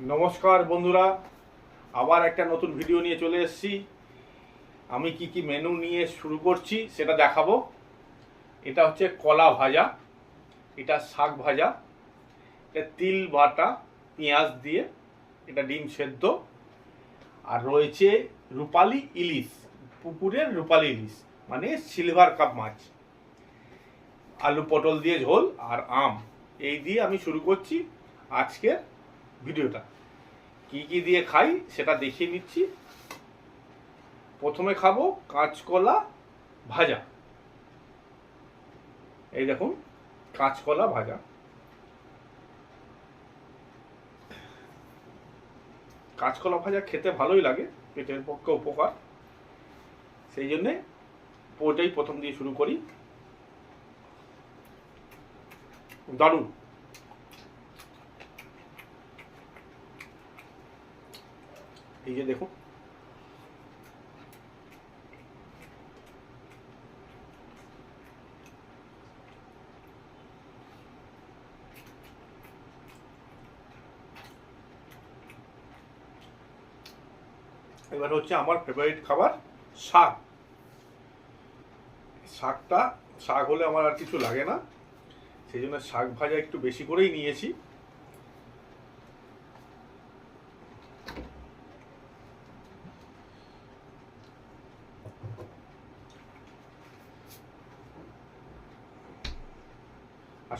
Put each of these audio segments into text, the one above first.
নমস্কার বন্ধুরা, আবার একটা নতুন ভিডিও নিয়ে চলে এসেছি। আমি কি কি মেনু নিয়ে শুরু করছি সেটা দেখাবো। এটা হচ্ছে কলা ভাজা, এটা শাক ভাজা, এটা তিল বাটা, পেঁয়াজ দিয়ে, এটা ডিম সেদ্ধ, আর রয়েছে রূপালি ইলিশ, পুকুরের রূপালি ইলিশ মানে সিলভার কাপ মাছ। আলু পটল দিয়ে ঝোল আর আম, এই দিয়ে আমি শুরু করছি আজকের ভিডিওটা। কি কি দিয়ে খাই সেটা দেখিয়ে দিচ্ছি প্রথমে খাব কাঁচকলা ভাজা। এই দেখুন, কাঁচকলা ভাজা। কাঁচকলা ভাজা খেতে ভালোই লাগে, পেটের পক্ষে উপকার। সেই জন্যে ওটাই প্রথম দিয়ে শুরু করি। দারুণ। এই যে দেখুন। এবার হচ্ছে আমার ফেভারিট খাবার শাক। শাকটা, শাক হলে আমার আর কিছু লাগে না। সেই জন্য শাক ভাজা একটু বেশি করেই নিয়েছি।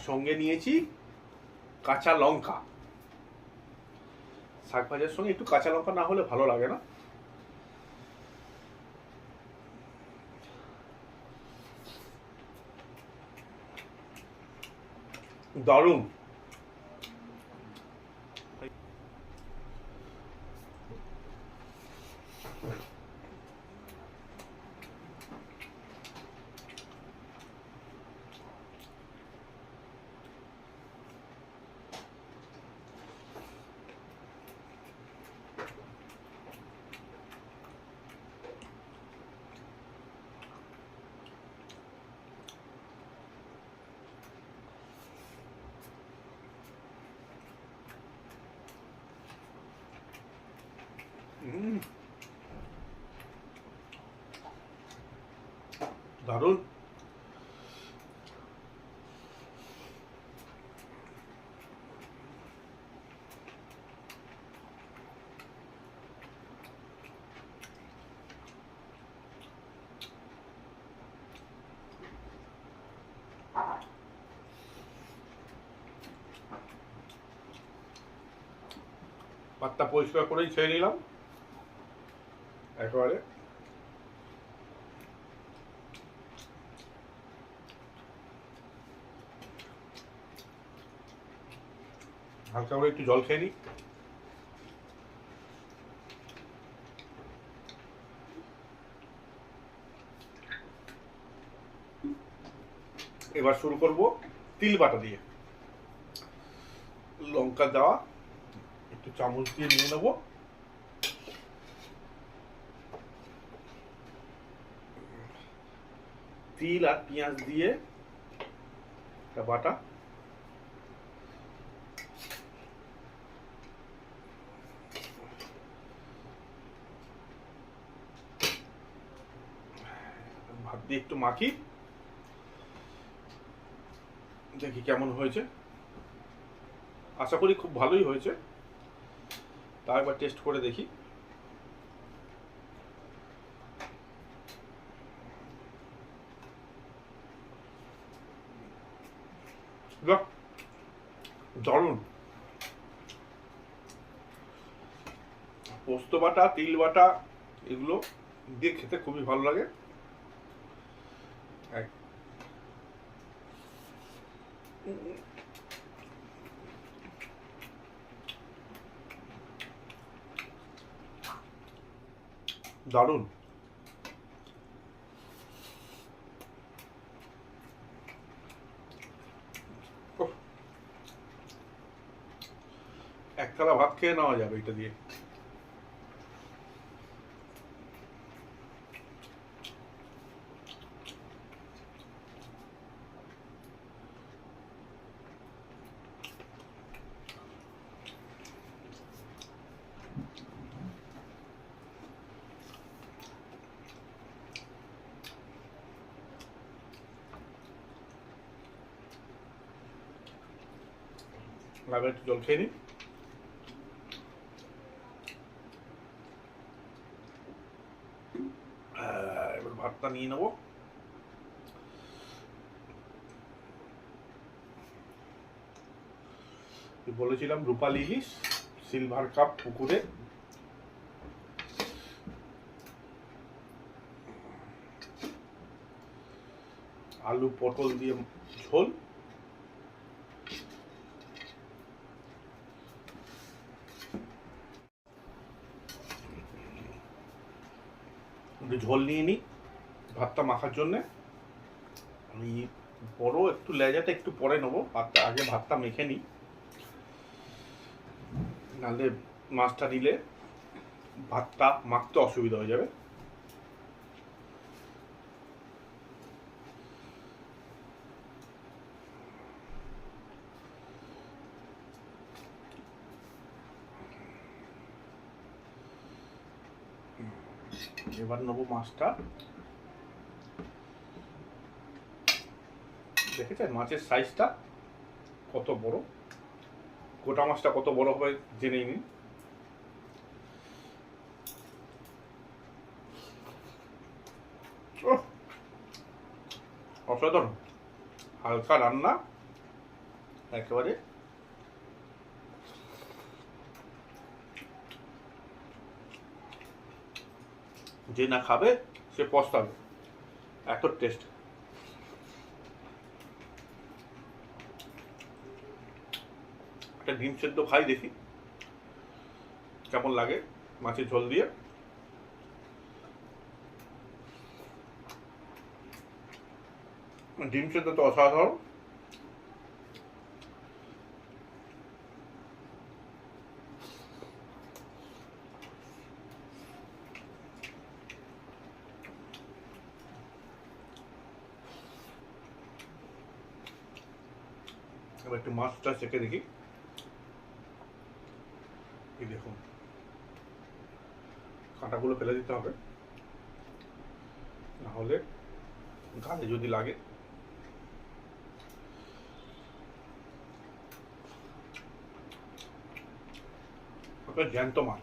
সঙ্গে নিয়েছি কাঁচা লঙ্কা। শাক ভাজার সঙ্গে একটু কাঁচা লঙ্কা না হলে ভালো লাগে না। দারুণ। দারুণ। পাত্তা পরিষ্কার করেই ছেড়ে নিলাম। একেবারে। হালকা করে একটু জল খেয়ে নিই এবার শুরু করব তিল বাটা দিয়ে। লঙ্কা দেওয়া, একটু চামচ দিয়ে নিয়ে নেব। তিল আর পেঁয়াজ দিয়ে বাটা। ভাত দিয়ে একটু মাখি। দেখি কেমন হয়েছে। আশা করি খুব ভালোই হয়েছে। তা একবার টেস্ট করে দেখি। বাহ দারুণ। পোস্ত বাটা তিল বাটা এগুলো দিয়ে খেতে খুবই ভালো লাগে। দারুণ। খেয়ে নেওয়া যাবে এটা দিয়ে। লাগার জল খেয়ে নিই। ভাতটা নিয়ে নেব বলেছিলাম রূপালি ইলিশ সিলভার কাপ পুকুরে। আলু পটল দিয়ে ঝোল। একটু ঝোল নিয়ে নিই ভাতটা মাখার জন্যে। আমি বড় একটু লেজাটা একটু পরে নেব ভাতটা আগে ভাতটা মেখে নিই। নাহলে মাছটা নিলে ভাতটা মাখতে অসুবিধা হয়ে যাবে। এবার নেব মাছটা। দেখেছেন মাছের সাইজটা কত বড়? গোটা মাছটা কত বড় হবে জেনেই নিন। অসাধারণ। হালকা রান্না, একেবারে। যে না খাবে, সে পস্তাবে। এত টেস্ট একটা ডিম সেদ্ধ খাই দেখি। কেমন লাগে? মাছের ঝোল দিয়ে। ডিম সেদ্ধ তো অসাধারণ। এবার একটু মাছটা চেখে দেখি। এই দেখুন। কাঁটাগুলো ফেলে দিতে হবে। না হলে গালে যদি লাগে। ওটা জ্যান্ত মাছ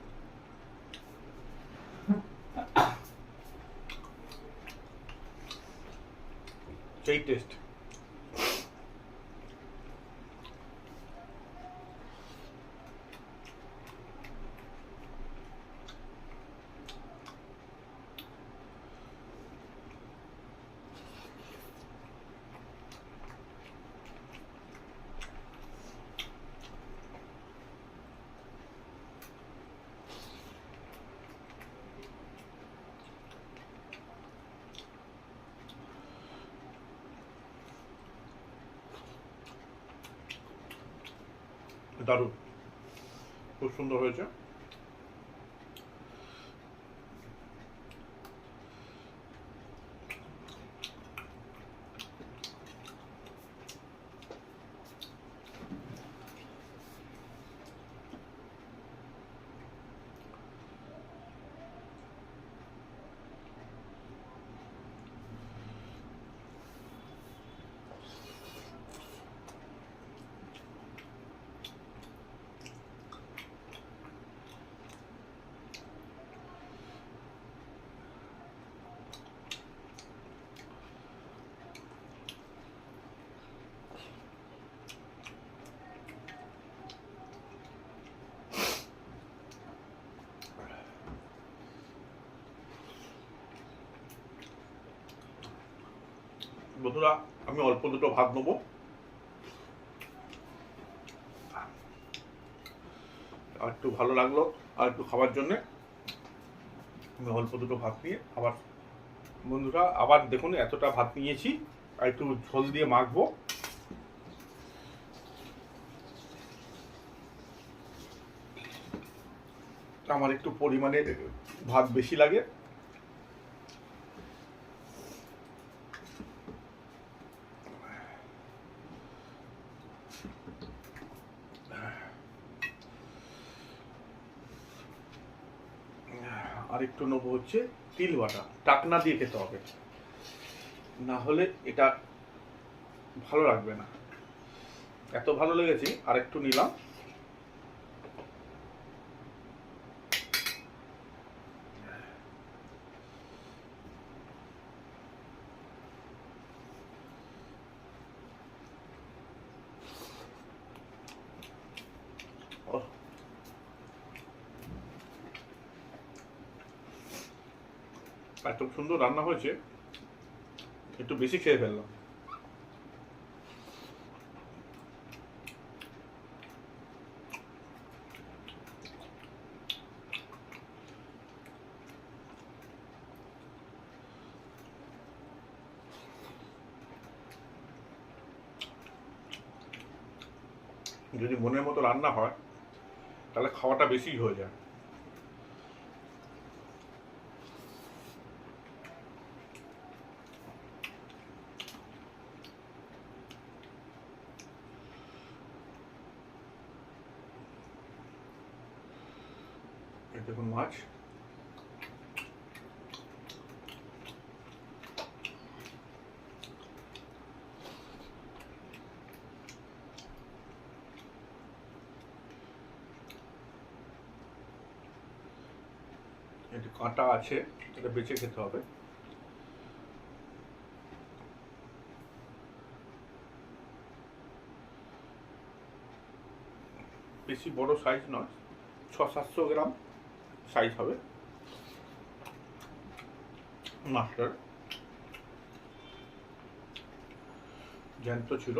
সেই টেস্ট দারুণ। খুব সুন্দর হয়েছে। বন্ধুরা, আমি অল্প দুটো ভাত নেব। আর একটু ভালো লাগল, আর একটু খাবার জন্যে আমি অল্প দুটো ভাত নিয়ে আবার বন্ধুরা, আবার দেখুন এতটা ভাত নিয়েছি, আর একটু ঝোল দিয়ে মাখবো। আমার একটু পরিমাণে ভাত বেশি লাগে আর একটু নেব হচ্ছে তিল বাটা। টাকনা দিয়ে খেতে হবে। না হলে এটা ভালো লাগবে না। এত ভালো লেগেছে আর একটু নিলাম। এত সুন্দর রান্না হয়েছে, একটু বেশি খেয়ে ফেললাম। যদি মনের মতো রান্না হয়, তাহলে খাওয়াটা বেশি হয়ে যায়। দেখুন মাছ একটু কাঁটা আছে, এটা বেছে খেতে হবে। বেশি বড় সাইজ নয়, ছ সাতশো গ্রাম। সাইজ হবে। মাস্টার জ্যান্ত ছিল।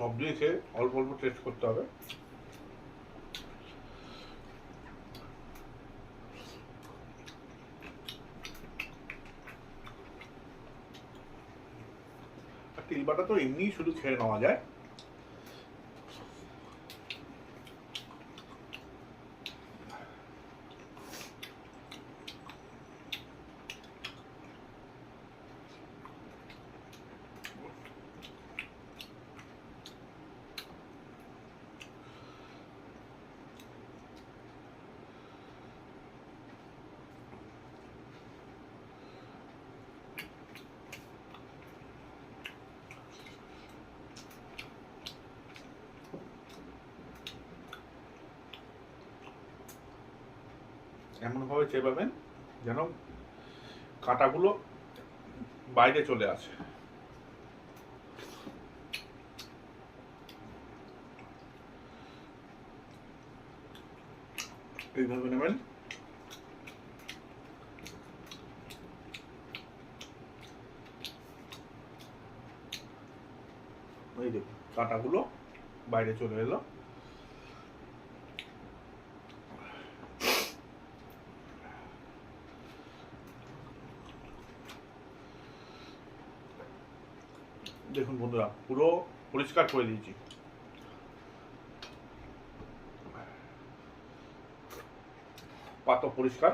সব দিয়ে খেয়ে অল্প অল্প টেস্ট করতে হবে। তিল বাটা তো এমনি শুধু খেয়ে নেওয়া যায়। এমনভাবে চেপাবেন যেন কাঁটাগুলো বাইরে চলে আসে। এইভাবে নেবেন। কাঁটাগুলো বাইরে চলে এলো দেখুন বন্ধুরা, পুরো পরিষ্কার করে দিয়েছি। পাতা পরিষ্কার।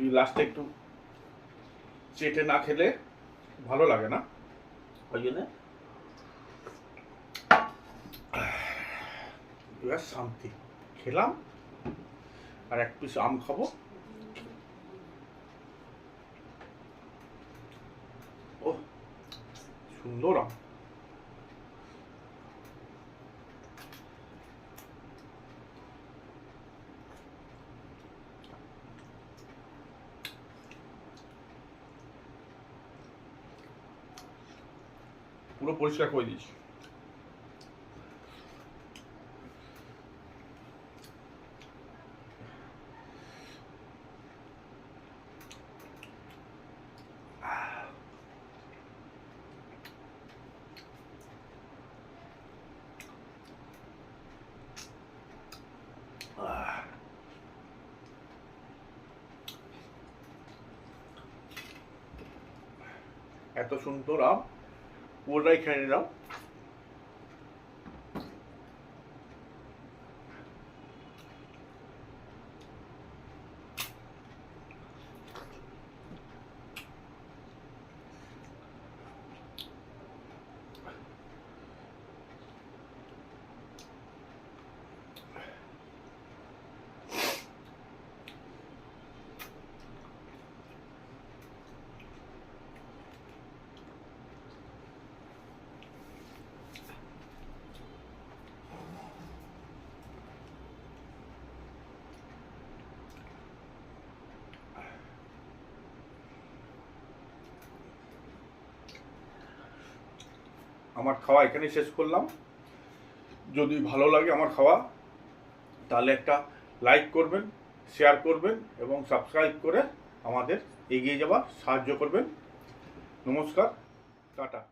এই লাস্টে একটু চেটে না খেলে ভালো লাগে না। ওই জন্যে শান্তি। খেলাম, আর এক পিস আম খাব। সুন্দর আম পুরো পরিষ্কার করে দিয়েছি সুন্দর আম খেয়ে নিলাম। আমার খাওয়া এখানে শেষ করলাম। যদি ভালো লাগে আমার খাওয়া, তাহলে একটা লাইক করবেন শেয়ার করবেন এবং সাবস্ক্রাইব করে আমাদের এগিয়ে যাওয়ার সাহায্য করবেন। নমস্কার, টাটা।